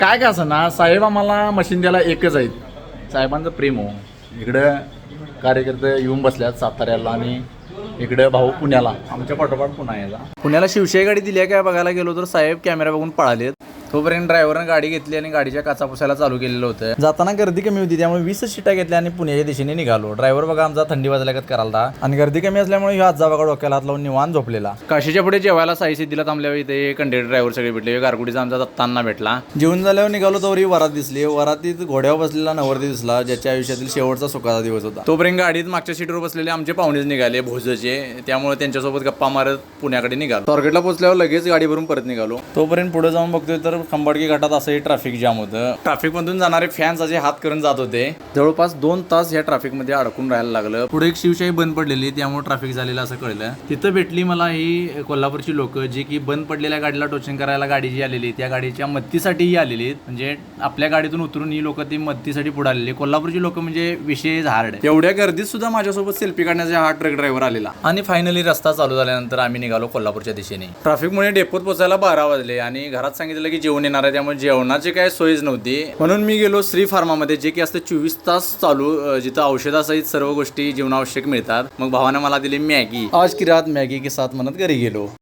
काय का असं ना साहेब आम्हाला मशीन द्यायला एकच आहेत. साहेबांचं प्रेम हो. इकडं कार्यकर्ते येऊन बसल्यात साताऱ्याला आणि इकडे भाऊ पुण्याला. आमच्या पाठोपाठ पुन्हा यायला पुण्याला शिवशाही गाडी दिली आहे काय बघायला गेलो तर साहेब कॅमेरा बघून पळालेत. तोपर्यंत ड्रायव्हरनं गाडी घेतली आणि गाडीच्या काचा पुसायला चालू केलेलं होतं. जाताना गर्दी कमी होती त्यामुळे वीस शिटा घेतल्या आणि पुण्याच्या दिशेने निघालो. ड्रायव्हर बघा आमचा थंडी वाजल्यागत करायला आणि गर्दी कमी असल्यामुळे ह्यो आजा बघा डोक्याला हात लावून निवान झोपलेला. काशीच्या पुढे जेवायला साई सिद्धीला थांबल्यावर इथे कंडेक्टर ड्रायव्हर सगळे भेटले. गारगुडीचा आमचा दत्तांना भेटला. जेवण झाल्यावर निघालो तोवर ही वरात दिसली. वरातीत घोड्यावर बसलेला नवरती दिसला ज्याच्या आयुष्यातील शेवटचा सुखाचा दिवस होता. तोपर्यंत गाडीत मागच्या सीटवर बसलेले आमचे पाहुणेच निघाले भोजचे. त्यामुळे त्यांच्यासोबत गप्पा मारत पुण्याकडे निघालो. टार्गेटला पोहोचल्यावर लगेच गाडी भरून परत निघालो. तोपर्यंत पुढे जाऊन बघतोय तर खंबाडकी घाटात असंही ट्रॅफिक जाम होतं. ट्रॅफिक मधून जाणारे फॅन्स असे हात करून जात होते. जवळपास दोन तास या ट्रॅफिकमध्ये अडकून राहायला लागलं. पुढे एक शिवशाही बंद पडलेली त्यामुळे ट्रॅफिक झालेलं असं कळलं. तिथं भेटली मला ही कोल्हापूरची लोक जी की बंद पडलेल्या गाडीला टोचिंग करायला गाडी जी आलेली त्या गाडीच्या मदतीसाठीही आलेली आहेत. म्हणजे आपल्या गाडीतून उतरून ही लोक ती मदतीसाठी पुढे आलेली. कोल्हापूरची लोक म्हणजे विशेष हार्ड आहे एवढ्या गर्दीत सुद्धा माझ्यासोबत सेल्फी काढण्याचा हा ट्रक ड्रायव्हर आलेला. आणि फायनली रस्ता चालू झाल्यानंतर आम्ही निघालो कोल्हापूरच्या दिशेने. ट्रॅफिकमुळे डेपोत पोचायला बारा वाजले आणि घरात सांगितलं की जेवण येणार आहे त्यामुळे जेवणाची काय सोयच नव्हती. म्हणून मी गेलो श्री फार्मामध्ये जे की असते चोवीस तास चालू जिथं औषधासहित सर्व गोष्टी जीवनावश्यक मिळतात. मग भावानं मला दिली मॅगी. आज की रात मॅगी के साथ म्हणत घरी गेलो.